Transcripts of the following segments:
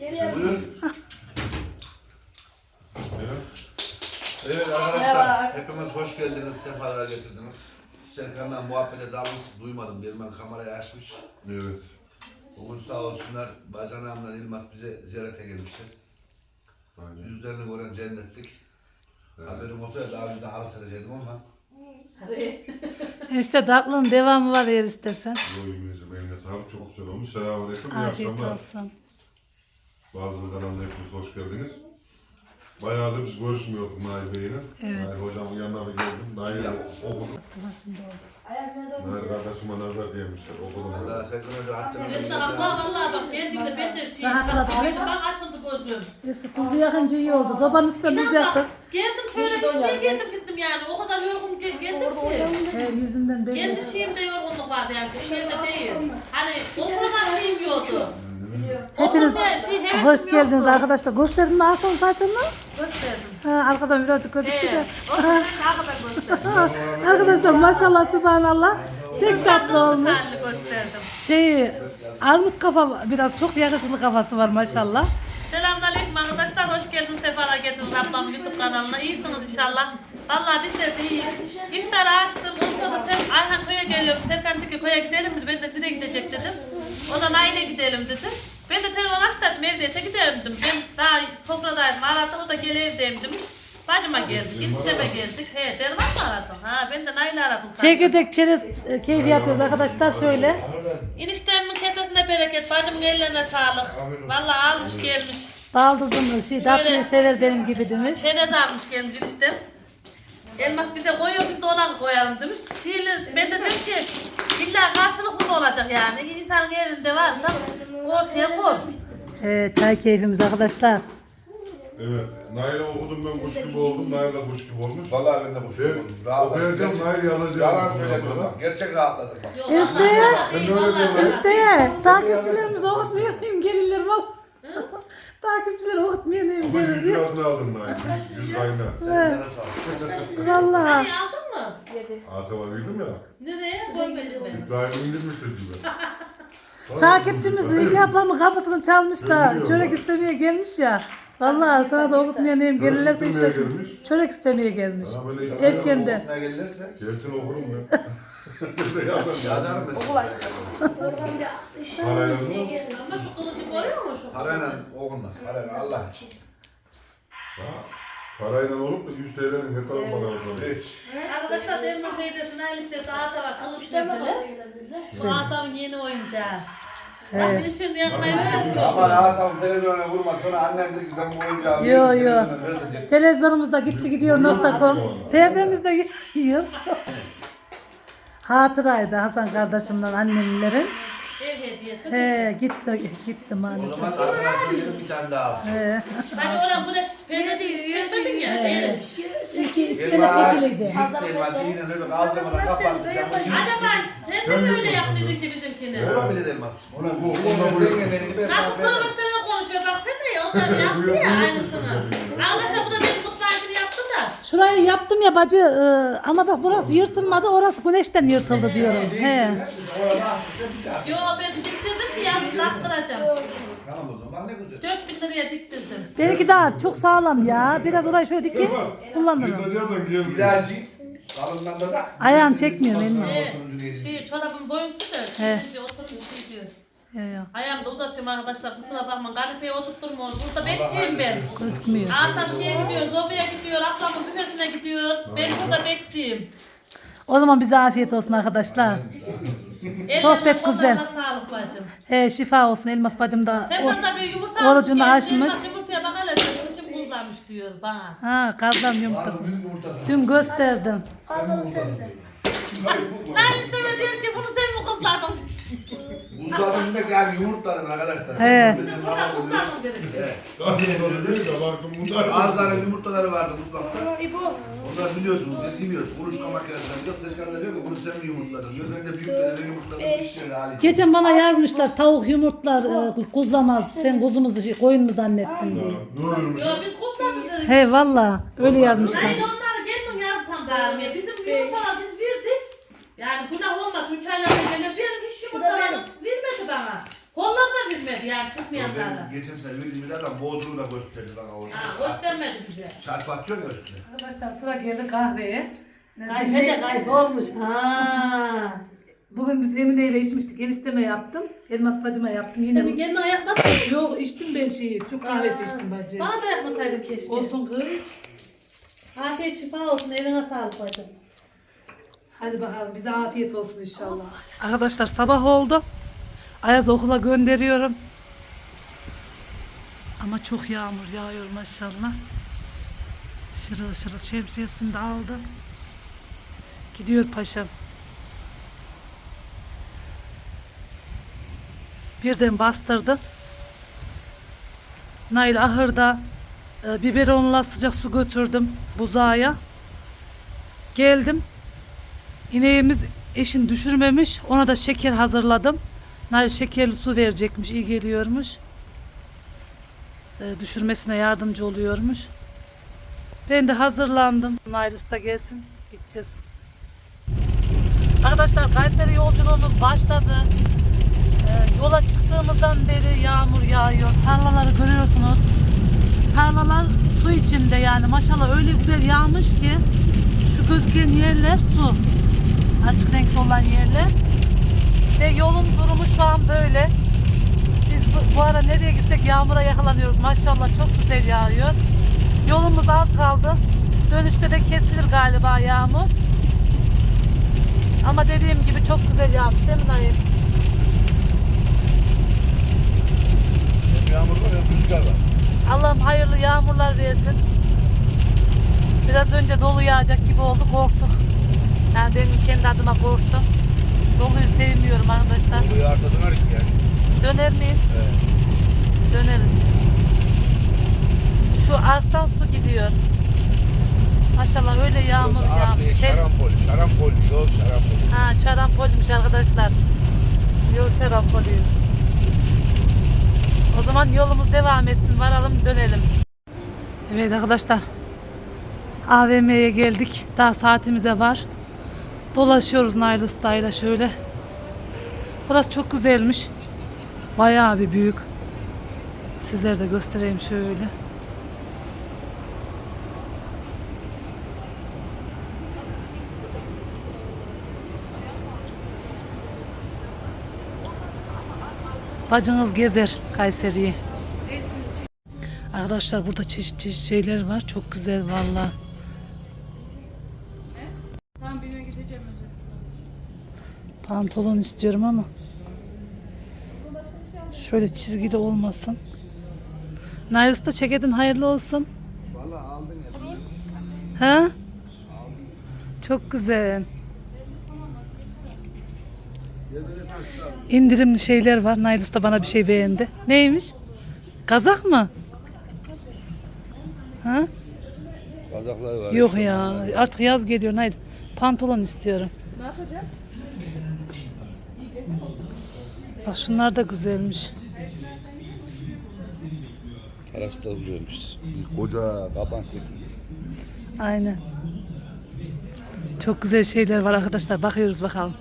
Buyur. Evet. Evet arkadaşlar, hepiniz hoş geldiniz, sefalar getirdiniz. Serkan'la muhabbete dalmış, duymadım. Derman kamerayı açmış. Evet. Bugün sağ olsunlar, bacanağımla İlmaz bize ziyarete gelmişler. Aynen. Yüzlerini gören cennetlik. Haberim olsaydı daha önce de halı serecektim ama. İşte tatlının devamı var eğer istersen. İngilizce eline sağlık. Çok güzel olmuş. Selamünaleyküm. İyi Afiyet akşamlar. olsun. Bazı kanalına hepiniz hoş geldiniz. Bayağıdır biz görüşmüyorduk Nail Bey'le. Evet. Nail hocamın yanına bir geldim. Nail okudum. Nail kardeşime nazar diyemişler. Okudum. Allah Serkan Hoca hattını abla vallahi bak geldiğimde ben de şey Rahatladım. bak, açıldı gözüm. Neyse tuzu yakınca iyi oldu. Sobanın üstüne biz yaktık. geldim şöyle bir şeye geldim gittim yani o kadar yorgun gel- geldim ki. He, yüzünden belli. Kendi şeyimde yorgunluk vardı yani şeyimde değil. Hani oturma şeyim yoktu. Hepiniz şey, hoş geldiniz yoktu. arkadaşlar. Gösterdin mi Hasan saçını? Gösterdim. Ha, arkadan birazcık gözüktü de. Arkadaşlar maşallah subhanallah. Pek tatlı olmuş. Şey armut kafa biraz çok yakışıklı kafası var maşallah. Selamünaleyküm arkadaşlar. Hoş geldiniz. Sefalar getirdiniz ablamın YouTube kanalına. İyisiniz inşallah. Vallahi biz de iyiyiz. İftarı açtım. Ondan sen Ayhan köye geliyoruz. Serkan dedi ki köye gidelim mi? Ben de size gidecek dedim. O da Nail'e gidelim dedi. Ben de telefon aç dedim. Evdeyse gidelim dedim. Ben daha sofradaydım. Aradı o da gel evdeyim demiş. Bacıma geldik. Enişteme geldik. He Derman mı aradın? Ha ben de Nail'i aradım. sanki. Çekirdek çerez e, keyfi yapıyoruz arkadaşlar şöyle. Eniştemin kesesine bereket. Bacımın ellerine sağlık. Vallahi almış gelmiş. Baldızım şey tatlıyı sever benim gibi demiş. Çerez almış gelmiş eniştem. Elmas bize koyuyor biz de ona koyalım demiş. Şiirli, ben de dedim ki illa karşılıklı mı olacak yani? İnsanın elinde varsa ortaya koy. Ee, çay keyfimiz arkadaşlar. Evet. Nail'e okudum ben kuş gibi oldum. Nail de kuş gibi olmuş. Vallahi ben de boş Ben okuyacağım Nail yazacağım. Yalan söylemiyorum bak, gerçek rahatladım bak. İşte ya. Değil, vallahi. İşte ya. Takipçilerimizi okutmuyor muyum? Gelirler bak. Takipçileri okutmuyor muyum? Ama yüz Gelirler. yazını aldın Nail. Yüz kaynağı. Canına sağlık. Valla. Hani aldın mı? Asaba bildim ya. Nereye? Koymadım ben. İbrahim indirmiştir gibi. Takipçimiz İlgi ablamın kapısını çalmış da çörek istemeye gelmiş ya. Vallahi sana da okutmayanayım gelirlerse hiç istemeye şaşırma. gelmiş. Çörek istemeye gelmiş. Bana böyle Erkenden. Ne gelirse Gelsin okurum ben. Sen de yazın. yazarım ben. Parayla mı? Ama şu kılıcı görüyor musun? Şu Parayla okunmaz. Parayla Allah için. Parayla olup da 100 TL'nin tarafı kadar Hiç. Arkadaşlar Derman teyzesinin el listesi asa var kılıç dediler. Şu asanın yeni oyuncağı. Ben de şimdi yapmayı öğrendim Ama çocuğum. Hasan televizyona vurma sonra annem dedi ki sen bu oyuncağı Yo yo. Televizyonumuzda gitti gidiyor nokta.com. Perdemizde yiyor. Hatıraydı Hasan kardeşimle annemlerin. Hediyesi. He gitti gitti O zaman Hasan'a söyleyelim bir tane daha alsın. He. Bence oradan güneş perdesi hiç çekmedin ya. Değilmiş. İki, iki sene Elma, çekiliydi. büyük elma yine öyle kaldırmadan kapattı camı. Acaba sen de mi öyle yaptıydın ki bizimkini? Olabilir elmas. Ona bu, Bu ona da bu. Nasıl profesyonel konuşuyor bak sen de ya onlar yaptı ya aynısını. Arkadaşlar bu da benim mutfağımını yaptı da. Şurayı yaptım ya bacı e, ama bak burası yırtılmadı orası güneşten yırtıldı diyorum. He. Orada atınca bize at. Yo ben diktirdim ki yazın taktıracağım. Tamam o zaman ne güzel. 4000 liraya diktirdim. Belki daha çok sağlam ya. Biraz orayı şöyle kullanırım. İlahi kalından da da. Ayağım çekmiyor benim. Ee, şey çorabın boyunsu da He. şey diyor. He, Ayağımı da uzatıyorum arkadaşlar kusura bakmayın. Kanepeye oturtturmuyor. Burada bekçiyim ben. Gözükmüyor. Asaf şeye gidiyor, Zoba'ya gidiyor, ablamın büfesine gidiyor. Ben burada bekçiyim. O zaman bize afiyet olsun arkadaşlar. Ellerine, Sohbet güzel. kollarına sağlık bacım. He, şifa olsun Elmas bacım da. Serkan da bir yumurta orucunu almış, geldi, açmış. Elmas Yumurtaya bak hele sen bunu kim buzlamış diyor bana. Ha kazdan yumurtası. Ağzı büyük yumurtasın. Dün gösterdim. Ben isteme diyor ki bunu sen mi kızladın? Buzladım demek yani yumurtladım arkadaşlar. He. Bizim Burada bana buluyor. kızladın dedim. Nasıl olur değil de bakın bunlar. Bazıları yumurtaları vardı mutfakta. Onlar biliyorsunuz biz yemiyoruz. Kuluçka makinesinden yok. Tezgahta diyor ki bunu sen mi yumurtladın diyor. Ben de büyükleri ben yumurtladım. Dişleri hali. Geçen bana yazmışlar tavuk yumurtlar e, kuzlamaz. Sen kuzumuzu şey, koyun mu zannettin diye. Yo biz kızladık dedik. He valla öyle yazmışlar. Hayır onları kendim yazsam da ya. Bizim yumurtalar biz verdik. Yani günah olmaz. Üç aylarda yumurtalarını vermedi bana. Onlar da bilmedi yani Ben çıkmayanlara. geçen sene bildiğimiz adam bozduğunu da gösterdi bana orada. Ha, göstermedi bize. Çarpı atıyor ya üstüne. Arkadaşlar sıra geldi kahveye. Kaybe de kaybolmuş. Ha. Bugün biz Emine ile içmiştik. Enişteme yaptım. Elmas bacıma yaptım. Yine Senin kendine yapmadın mı? Yok içtim ben şeyi. Türk kahvesi içtim bacı. Bana da yapmasaydın keşke. Olsun kız. Afiyet şifa olsun. Eline sağlık bacım. Hadi bakalım bize afiyet olsun inşallah. Arkadaşlar sabah oldu. Ayaz okula gönderiyorum. Ama çok yağmur yağıyor maşallah. Şırıl şırıl şemsiyesini de aldı. Gidiyor paşam. Birden bastırdı. Nail ahırda e, biberonla sıcak su götürdüm buzağa. Geldim. İneğimiz eşin düşürmemiş. Ona da şeker hazırladım. Nail şekerli su verecekmiş. iyi geliyormuş. Ee, düşürmesine yardımcı oluyormuş. Ben de hazırlandım. Nail Usta gelsin. Gideceğiz. Arkadaşlar Kayseri yolculuğumuz başladı. Ee, yola çıktığımızdan beri yağmur yağıyor. Tarlaları görüyorsunuz. Tarlalar su içinde yani maşallah öyle güzel yağmış ki şu gözüken yerler su. Açık renkli olan yerler. Ve yolun durumu şu an böyle. Biz bu, bu ara nereye gitsek yağmura yakalanıyoruz. Maşallah çok güzel yağıyor. Yolumuz az kaldı. Dönüşte de kesilir galiba yağmur. Ama dediğim gibi çok güzel yağmış değil mi Naim? Hem yağmur var hem rüzgar var. Allah'ım hayırlı yağmurlar versin. Biraz önce dolu yağacak gibi oldu korktuk. Yani ben kendi adıma korktum. Doluyu sevmiyorum arkadaşlar. Buraya arka döner ki yani. Döner miyiz? Evet. Döneriz. Şu arktan su gidiyor. Maşallah öyle yağmur yağmış. Şarampol, şarampol, yol şarampol. Ha şarampolmüş arkadaşlar. Yol şarampolüymüş. O zaman yolumuz devam etsin. Varalım dönelim. Evet arkadaşlar. AVM'ye geldik. Daha saatimize var. Dolaşıyoruz Nail Usta'yla şöyle. Burası çok güzelmiş. Bayağı bir büyük. Sizlere de göstereyim şöyle. Bacınız gezer Kayseri'yi. Arkadaşlar burada çeşit çeşit şeyler var. Çok güzel valla. Pantolon istiyorum ama şöyle çizgili olmasın. Nails da ceket'in hayırlı olsun. Valla aldın ya. Ha? Çok güzel. İndirimli şeyler var. Nail Usta bana bir şey beğendi. Neymiş? Kazak mı? Ha? Kazaklar var. Yok ya. Artık yaz geliyor Nail. Pantolon istiyorum. Ne yapacağım? Bak şunlar da güzelmiş. Parası da güzelmiş. Bir koca kaban Aynen. Çok güzel şeyler var arkadaşlar. Bakıyoruz bakalım.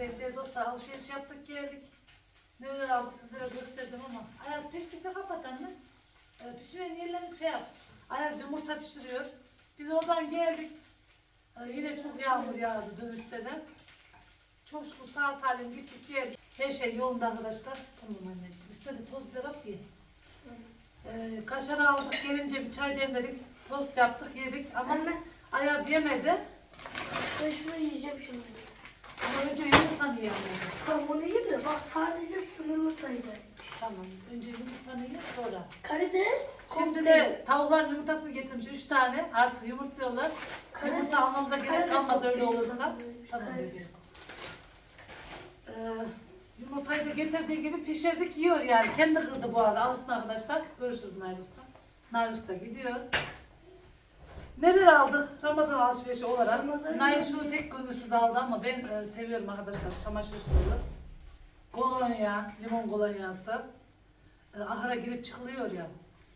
Evet dostlar alışveriş yaptık geldik. Neler aldık sizlere göstereceğim ama. Ayaz peşkise kapatan mı? Ee, pişiren yerlerini şey yap. Ayaz yumurta pişiriyor. Biz oradan geldik. Ee, yine çok yağmur yağdı dönüşte de. Çok şükür sağ salim gittik geldik. Her şey yolunda arkadaşlar. Tamam anneciğim. Üstte de toz biber diye. Ee, kaşar aldık gelince bir çay demledik. Tost yaptık yedik ama Anne. Ayaz yemedi. Ben şunu yiyeceğim şimdi. Ama önce yumurta yiyemedi. Tamam onu yiyeyim de bak sadece sınırlı sayıda. Tamam. Önce yumurtanı ye sonra. Karides. Şimdi de tavukların yumurtasını getirmiş. Üç tane. Artık yumurtluyorlar. Yumurta almamıza gerek kalmaz öyle olursa. Tamam bebeğim. Ee, yumurtayı da getirdiği gibi pişirdik yiyor yani. Kendi kırdı bu arada. Alışsın arkadaşlar. Görüşürüz Nail Usta. Nail Usta gidiyor. Neler aldık Ramazan alışverişi olarak? Ramazan Nail şunu pek gönülsüz aldı ama ben e, seviyorum arkadaşlar çamaşır suyu. Kolonya, limon kolonyası. E, ahıra girip çıkılıyor ya.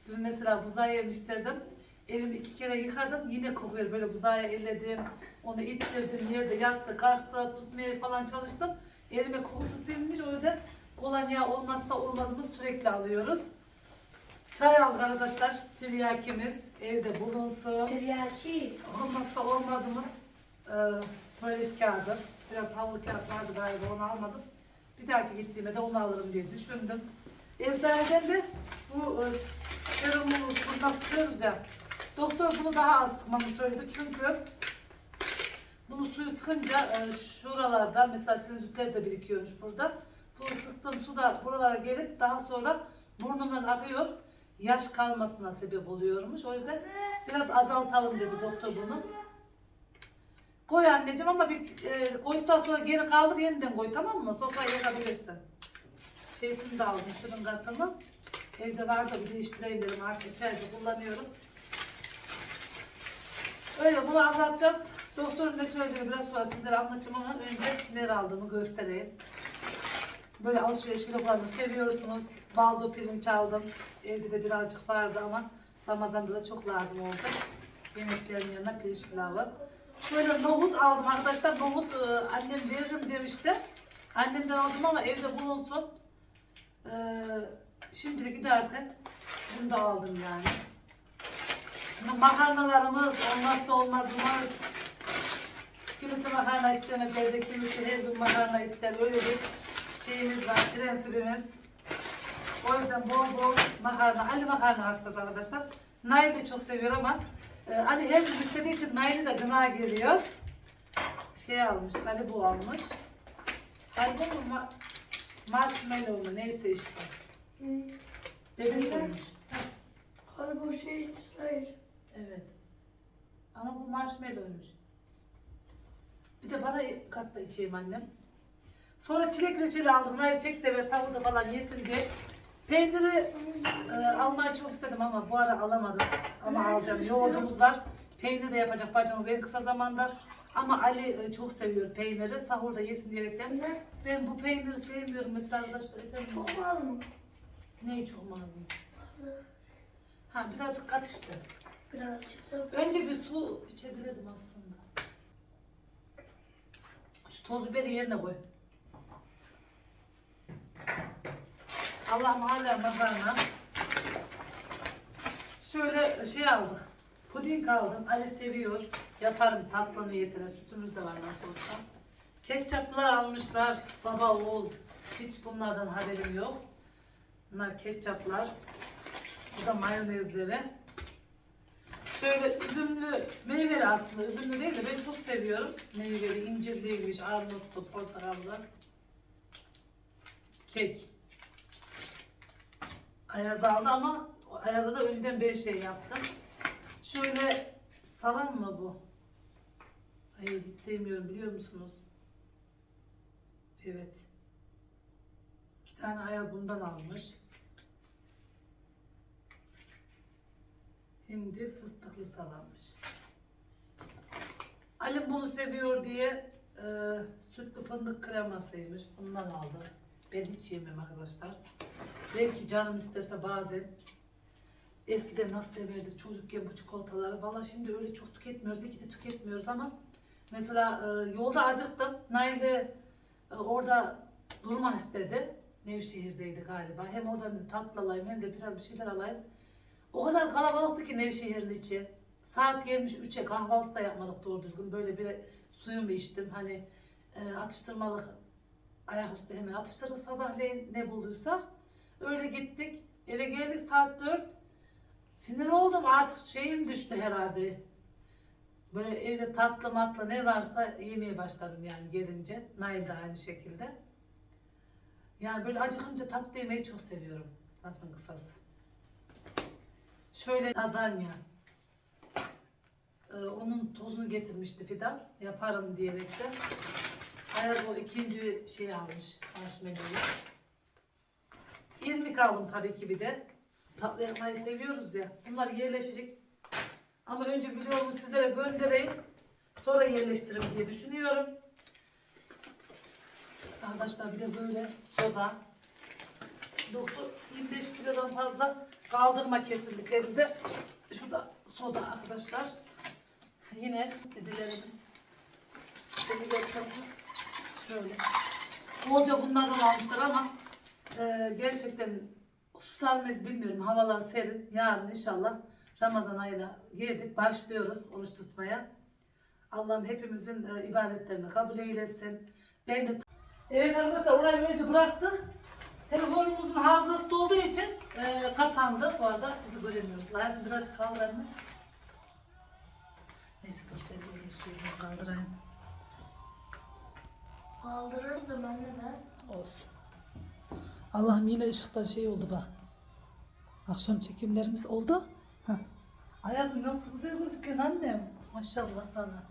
Dün mesela buzağı yemiştirdim. Elimi iki kere yıkadım. Yine kokuyor. Böyle buzağı elledim. Onu ittirdim. Yerde yattı, kalktı, tutmaya falan çalıştım. Elime kokusu sinmiş. O yüzden kolonya olmazsa olmazımız sürekli alıyoruz. Çay aldık arkadaşlar. Tiryakimiz evde bulunsun. Tiryaki. Olmazsa olmazımız e, tuvalet kağıdı. Biraz havlu kağıt vardı galiba onu almadım. Bir dahaki gittiğimde de onu alırım diye düşündüm. Eczaneden de bu e, serumu bundan sıkıyoruz ya. Doktor bunu daha az sıkmamı söyledi çünkü bunu suyu sıkınca e, şuralarda mesela sinüzitler de birikiyormuş burada. Bu sıktığım su da buralara gelip daha sonra burnumdan akıyor. Yaş kalmasına sebep oluyormuş. O yüzden biraz azaltalım dedi doktor bunu. Koy anneciğim ama bir e, koyduktan sonra geri kaldır yeniden koy tamam mı? Sofraya yakabilirsin. Şeysini de aldım şırıngasını. Evde vardı bir değiştireyim dedim artık epeyce kullanıyorum. Öyle bunu azaltacağız. Doktorun ne söylediğini biraz sonra sizlere anlatacağım ama önce neler aldığımı göstereyim. Böyle alışveriş vloglarını seviyorsunuz. Baldo pirinç aldım. Evde de birazcık vardı ama Ramazan'da da çok lazım oldu. Yemeklerin yanına pirinç pilavı. Şöyle nohut aldım arkadaşlar. Nohut e, annem veririm demişti. Annemden aldım ama evde bulunsun. E, şimdilik giderken bunu da aldım yani. Makarnalarımız olmazsa olmazımız. Kimisi makarna istemez evde, kimisi her gün makarna ister. Öyle bir şeyimiz var, prensibimiz. O yüzden bol bol makarna, Ali makarna hastası arkadaşlar. Nail de çok seviyor ama e, Ali her gün istediği için Nail'e de gına geliyor. Şey almış, Ali bu almış. Ali bu mu? Ma marshmallow mu? Neyse işte. Bebek koymuş. Hani bu şey İsrail. Evet. Ama bu marshmallow'ymuş. Bir de bana kat da içeyim annem. Sonra çilek reçeli aldım. Nail pek sever savurda falan yesin diye. Peyniri e, almayı çok istedim ama bu ara alamadım. Ama alacağım. Yoğurdumuz var. Peynir de yapacak bacımız en kısa zamanda. Ama Ali e, çok seviyor peyniri. Sahurda yesin diyerekten. Ne? Ben bu peyniri sevmiyorum mesela arkadaşlar. Efendim, Çok mu az mı? Neyi çok mazlum? Ha birazcık kat işte. Birazcık da. Önce bir su içebilirdim aslında. Şu toz biberi yerine koy. Allah'ım hala makarna. Şöyle şey aldık. Puding aldım. Ali seviyor. Yaparım tatlı niyetine. Sütümüz de var nasıl olsa. Ketçaplar almışlar. Baba oğul. Hiç bunlardan haberim yok. Bunlar ketçaplar. Bu da mayonezleri. Şöyle üzümlü, meyveli aslında. Üzümlü değil de ben çok seviyorum. Meyveli, incirliymiş, armutlu, portakallı. Kek. Ayaz aldı ama Ayaz'a da önceden bir şey yaptım. Şöyle salam mı bu? Ay hiç sevmiyorum biliyor musunuz? Evet. İki tane Ayaz bundan almış. Hindi fıstıklı salammış. Ali bunu seviyor diye e, sütlü fındık kremasıymış. Bundan aldı. Ben hiç yemem arkadaşlar. Belki canım istese bazen. Eskiden nasıl severdik çocukken bu çikolataları. Valla şimdi öyle çok tüketmiyoruz. İyi ki de tüketmiyoruz ama mesela e, yolda acıktım. Nail e, orada durma istedi. Nevşehir'deydi galiba. Hem oradan tatlı alayım hem de biraz bir şeyler alayım. O kadar kalabalıktı ki Nevşehir'in içi. Saat gelmiş 3'e kahvaltı da yapmadık doğru düzgün. Böyle bir suyumu içtim. Hani e, atıştırmalık ayaküstü hemen atıştırdık sabahleyin ne bulduysak. Öyle gittik. Eve geldik saat 4. Sinir oldum artık şeyim düştü herhalde. Böyle evde tatlı matlı ne varsa yemeye başladım yani gelince. Nail de aynı şekilde. Yani böyle acıkınca tatlı yemeyi çok seviyorum. Lafın kısası. Şöyle lazanya. Ee, onun tozunu getirmişti Fidan. Yaparım diyerekten. Ayaz o ikinci şey almış. Marshmallow'u. İrmik aldım tabii ki bir de. Tatlı yapmayı seviyoruz ya. Bunlar yerleşecek. Ama önce videomu sizlere göndereyim. Sonra yerleştiririm diye düşünüyorum. Arkadaşlar bir de böyle soda. Doktor 25 kilodan fazla kaldırma kesinlikle de. Şurada soda arkadaşlar. Yine dedilerimiz. Şöyle göstereyim. Şöyle. Bolca bunlardan almışlar ama e, gerçekten susar mıyız bilmiyorum. Havalar serin. Yarın inşallah Ramazan ayına girdik. Başlıyoruz oruç tutmaya. Allah'ım hepimizin e, ibadetlerini kabul eylesin. Ben de Evet arkadaşlar orayı böylece bıraktık. Telefonumuzun hafızası dolduğu için e, kapandı. Bu arada bizi göremiyoruz. Hayatım biraz kaldırın. Neyse göstereyim şeyini kaldırayım. Kaldırırdım anne ben. Olsun. Allah'ım yine ışıktan şey oldu bak. Akşam çekimlerimiz oldu. Heh. Ayazın nasıl güzel gözüküyorsun annem. Maşallah sana.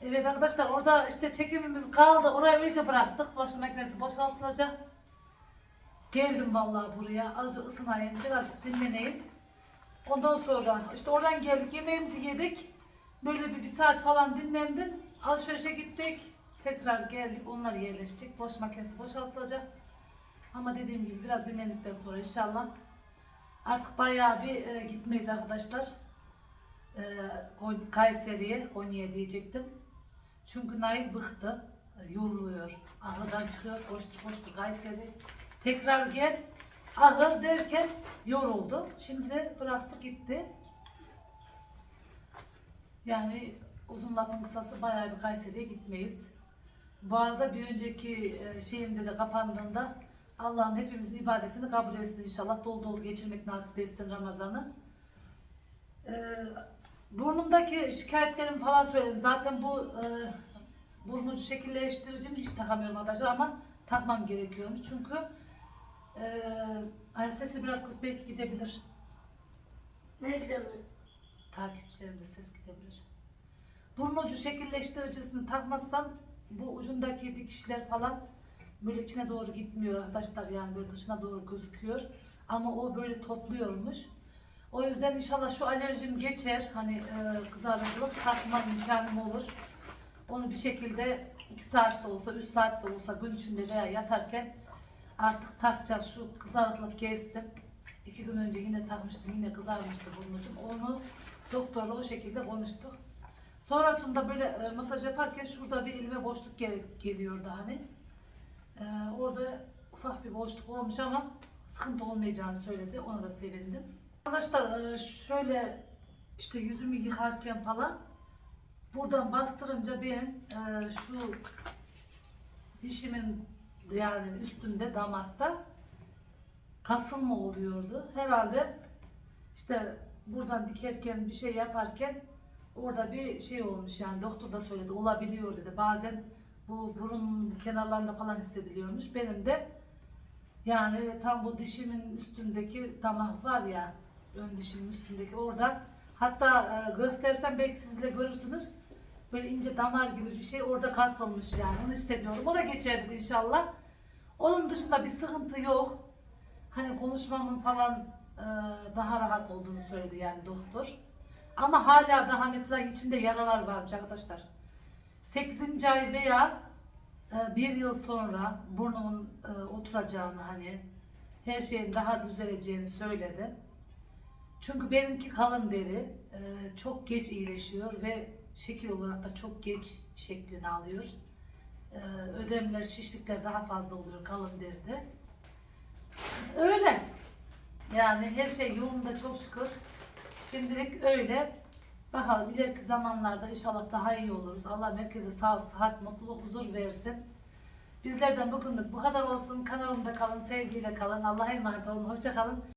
Evet arkadaşlar orada işte çekimimiz kaldı. Orayı öylece bıraktık. Bulaşık makinesi boşaltılacak. Geldim vallahi buraya. Azıcık ısınayım. Birazcık dinleneyim. Ondan sonra işte oradan geldik. Yemeğimizi yedik. Böyle bir, bir saat falan dinlendim. Alışverişe gittik. Tekrar geldik. Onlar yerleşecek. Bulaşık makinesi boşaltılacak. Ama dediğim gibi biraz dinlendikten sonra inşallah artık bayağı bir e, gitmeyiz arkadaşlar. E, Kayseri'ye, Konya'ya diyecektim. Çünkü Nail bıktı. E, Yoruluyor. Ahırdan çıkıyor. Koştu koştu Kayseri. Tekrar gel. Ahır derken yoruldu. Şimdi de bıraktı gitti. Yani uzun lafın kısası bayağı bir Kayseri'ye gitmeyiz. Bu arada bir önceki e, şeyimde de kapandığında Allah'ım hepimizin ibadetini kabul etsin inşallah. Dolu dolu geçirmek nasip etsin Ramazan'ı. Ee, burnumdaki şikayetlerimi falan söyledim. Zaten bu e, burnu şekilleştiricimi hiç takamıyorum arkadaşlar ama takmam gerekiyormuş. Çünkü e, ay sesi biraz kız belki gidebilir. Ne gidemem. Takipçilerimde ses gidebilir. Burun ucu şekilleştiricisini takmazsam bu ucundaki dikişler falan böyle içine doğru gitmiyor arkadaşlar yani böyle dışına doğru gözüküyor. Ama o böyle topluyormuş. O yüzden inşallah şu alerjim geçer. Hani e, kızarıklık takma imkanım olur. Onu bir şekilde 2 saat de olsa 3 saat de olsa gün içinde veya yatarken artık takacağız. Şu kızarıklık geçsin. İki gün önce yine takmıştım. Yine kızarmıştı burnucum. Onu doktorla o şekilde konuştuk. Sonrasında böyle e, masaj yaparken şurada bir elime boşluk gel- geliyordu hani. E, orada ufak bir boşluk olmuş ama sıkıntı olmayacağını söyledi. Ona da sevindim. Arkadaşlar e, şöyle işte yüzümü yıkarken falan buradan bastırınca benim e, şu dişimin yani üstünde damakta kasılma oluyordu. Herhalde işte buradan dikerken bir şey yaparken orada bir şey olmuş yani doktor da söyledi olabiliyor dedi. Bazen bu burun kenarlarında falan hissediliyormuş. Benim de yani tam bu dişimin üstündeki damak var ya ön dişimin üstündeki orada hatta e, göstersem belki siz bile görürsünüz. Böyle ince damar gibi bir şey orada kasılmış yani onu hissediyorum. O da geçer dedi inşallah. Onun dışında bir sıkıntı yok. Hani konuşmamın falan e, daha rahat olduğunu söyledi yani doktor. Ama hala daha mesela içinde yaralar varmış arkadaşlar. 8. ay veya e, bir yıl sonra burnumun e, oturacağını hani her şeyin daha düzeleceğini söyledi. Çünkü benimki kalın deri e, çok geç iyileşiyor ve şekil olarak da çok geç şeklini alıyor. Ödemler, şişlikler daha fazla oluyor kalın deride. Öyle. Yani her şey yolunda çok şükür. Şimdilik öyle. Bakalım ileriki zamanlarda inşallah daha iyi oluruz. Allah merkeze sağlık, sıhhat, mutluluk, huzur versin. Bizlerden bugünlük bu kadar olsun. Kanalımda kalın, sevgiyle kalın. Allah'a emanet olun. Hoşça kalın.